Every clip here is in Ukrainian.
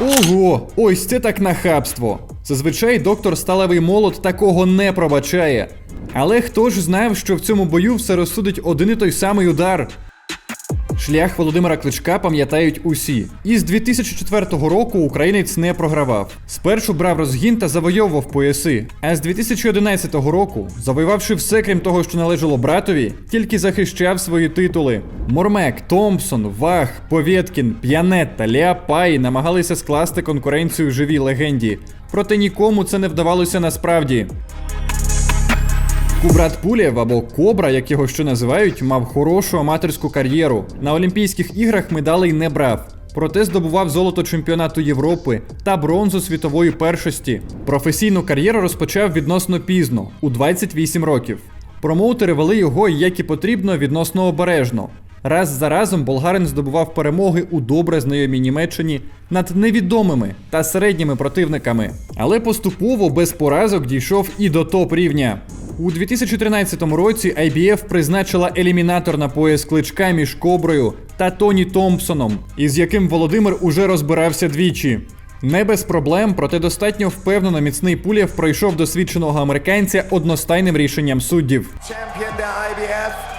Ого, ось це так нахабство. Зазвичай доктор Сталевий молот такого не пробачає. Але хто ж знав, що в цьому бою все розсудить один і той самий удар? Шлях Володимира Кличка пам'ятають усі. Із 2004 року українець не програвав. Спершу брав розгін та завойовував пояси. А з 2011 року, завоювавши все, крім того, що належало братові, тільки захищав свої титули. Мормек, Томпсон, Вах, Повєткін, П'янетта, Леапай намагалися скласти конкуренцію живій легенді. Проте нікому це не вдавалося насправді. Кубрат Пулєв або Кобра, як його ще називають, мав хорошу аматорську кар'єру. На Олімпійських іграх медалей не брав. Проте здобував золото чемпіонату Європи та бронзу світової першості. Професійну кар'єру розпочав відносно пізно, у 28 років. Промоутери вели його як і потрібно відносно обережно. Раз за разом болгарин здобував перемоги у добре знайомій Німеччині над невідомими та середніми противниками. Але поступово без поразок дійшов і до топ рівня. У 2013 році IBF призначила елімінатор на пояс кличка між Коброю та Тоні Томпсоном, із яким Володимир уже розбирався двічі. Не без проблем, проте достатньо впевнено міцний Пулєв пройшов досвідченого американця одностайним рішенням суддів. Чемпіон IBF,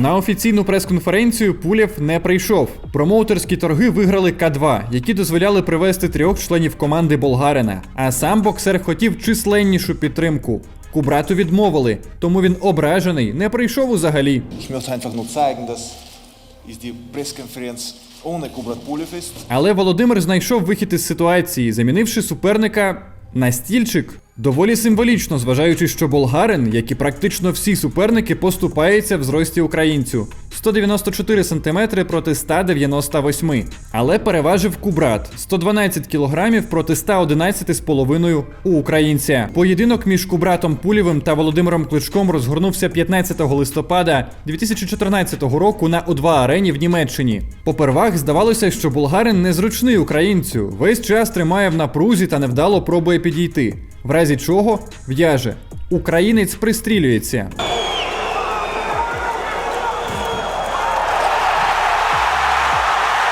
На офіційну прес-конференцію Пулєв не прийшов. Промоутерські торги виграли К2, які дозволяли привести трьох членів команди болгарина. А сам боксер хотів численнішу підтримку. Кубрату відмовили, тому він ображений, не прийшов ist. Але Володимир знайшов вихід із ситуації, замінивши суперника на стільчик. Доволі символічно, зважаючи, що болгарин, як і практично всі суперники, поступається в зрості українцю 194 см проти 198, але переважив Кубрат 112 кг проти 111,5 у українця. Поєдинок між Кубратом Пулєвим та Володимиром Кличком розгорнувся 15 листопада 2014 року на О2 арені в Німеччині. Попервах здавалося, що болгарин незручний українцю, весь час тримає в напрузі та невдало пробує підійти. В разі чого в'яже. Українець пристрілюється.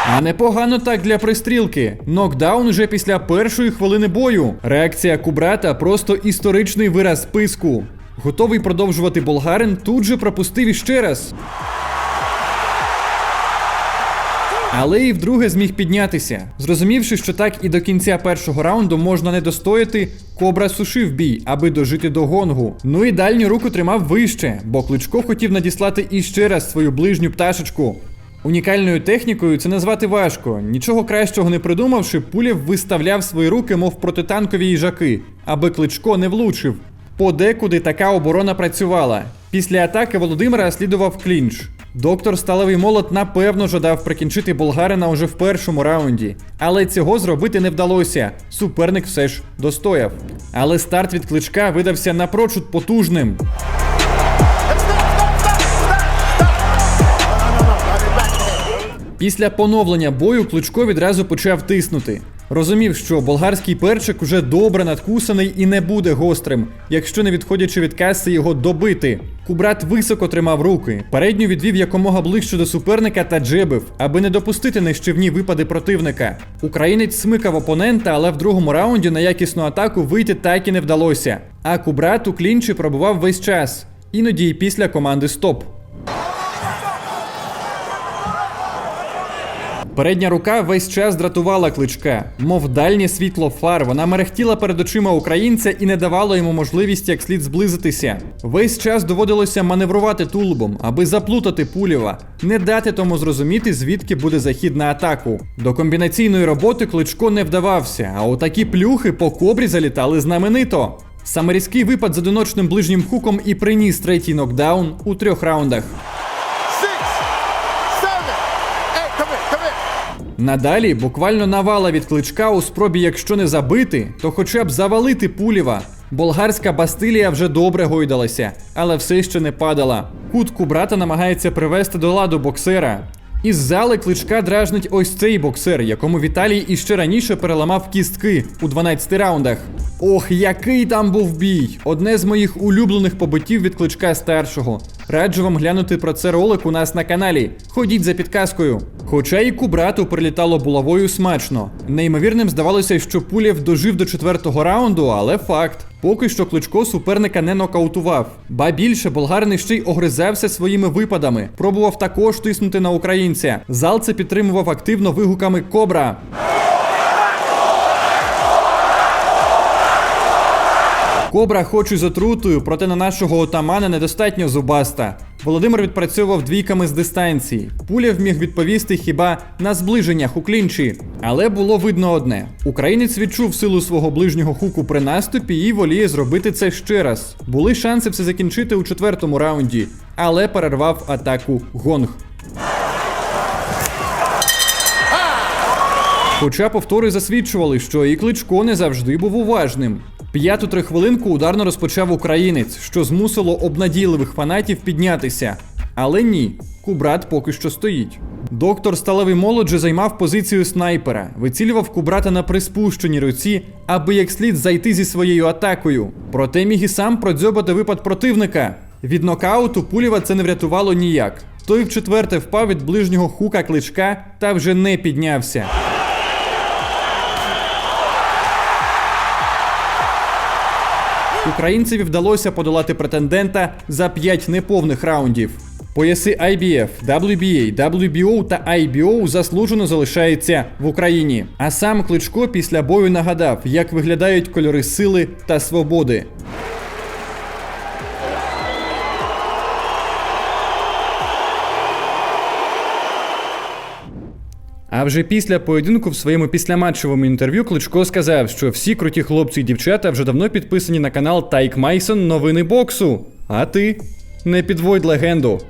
А непогано так для пристрілки. Нокдаун уже після першої хвилини бою. Реакція Кубрата просто історичний вираз списку. Готовий продовжувати болгарин тут же пропустив іще раз. Але і вдруге зміг піднятися. Зрозумівши, що так і до кінця першого раунду можна не достояти, Кобра сушив бій, аби дожити до гонгу. Ну і дальню руку тримав вище, бо Кличко хотів надіслати іще раз свою ближню пташечку. Унікальною технікою це назвати важко. Нічого кращого не придумавши, Пулєв виставляв свої руки, мов протитанкові їжаки, аби Кличко не влучив. Подекуди така оборона працювала. Після атаки Володимира слідував клінч. Доктор Сталевий молот напевно жадав прикінчити болгарина уже в першому раунді, але цього зробити не вдалося. Суперник все ж достояв. Але старт від кличка видався напрочуд потужним. Після поновлення бою Кличко відразу почав тиснути. Розумів, що болгарський перчик уже добре надкусаний і не буде гострим, якщо не відходячи від каси його добити. Кубрат високо тримав руки, передню відвів якомога ближче до суперника та джебив, аби не допустити нищівні випади противника. Українець смикав опонента, але в другому раунді на якісну атаку вийти так і не вдалося. А Кубрат у клінчі пробував весь час, іноді й після команди Стоп. Передня рука весь час дратувала кличка, мов дальнє світло фар. Вона мерехтіла перед очима українця і не давала йому можливість як слід зблизитися. Весь час доводилося маневрувати тулубом, аби заплутати пулєва, не дати тому зрозуміти, звідки буде захід на атаку. До комбінаційної роботи кличко не вдавався, а отакі плюхи по кобрі залітали знаменито. Саме різкий випад з одиночним ближнім хуком і приніс третій нокдаун у трьох раундах. Надалі буквально навала від кличка у спробі, якщо не забити, то хоча б завалити Пулєва. Болгарська Бастилія вже добре гойдалася, але все ще не падала. Кутку брата намагається привести до ладу боксера. Із зали кличка дражнить ось цей боксер, якому Віталій іще раніше переламав кістки у 12 раундах. Ох, який там був бій! Одне з моїх улюблених побиттів від кличка старшого. Раджу вам глянути про це ролик у нас на каналі. Ходіть за підказкою. Хоча і кубрату прилітало булавою смачно. Неймовірним здавалося, що Пулєв дожив до четвертого раунду, але факт. Поки що кличко суперника не нокаутував. Ба більше болгарний ще й огризався своїми випадами. Пробував також тиснути на українця. Зал це підтримував активно вигуками Кобра. Кобра хоч і з отрутою, проте на нашого отамана недостатньо зубаста. Володимир відпрацьовував двійками з дистанції. Пуля вміг відповісти хіба на зближеннях у клінчі. Але було видно одне: українець відчув силу свого ближнього хуку при наступі і воліє зробити це ще раз. Були шанси все закінчити у четвертому раунді, але перервав атаку гонг. Хоча повтори засвідчували, що і Кличко не завжди був уважним. П'яту трихвилинку ударно розпочав українець, що змусило обнадійливих фанатів піднятися. Але ні, Кубрат поки що стоїть. Доктор Сталевий Молодже займав позицію снайпера, вицілював Кубрата на приспущеній руці, аби як слід зайти зі своєю атакою. Проте міг і сам продзьобати випад противника. Від нокауту Пулєва це не врятувало ніяк. Той вчетверте впав від ближнього хука кличка та вже не піднявся. Українцеві вдалося подолати претендента за 5 неповних раундів. Пояси IBF, WBA, WBO та IBO заслужено залишаються в Україні. А сам Кличко після бою нагадав, як виглядають кольори сили та свободи. А вже після поєдинку в своєму післяматчевому інтерв'ю Кличко сказав, що всі круті хлопці і дівчата вже давно підписані на канал Тайк Майсон Новини боксу. А ти не підводь легенду.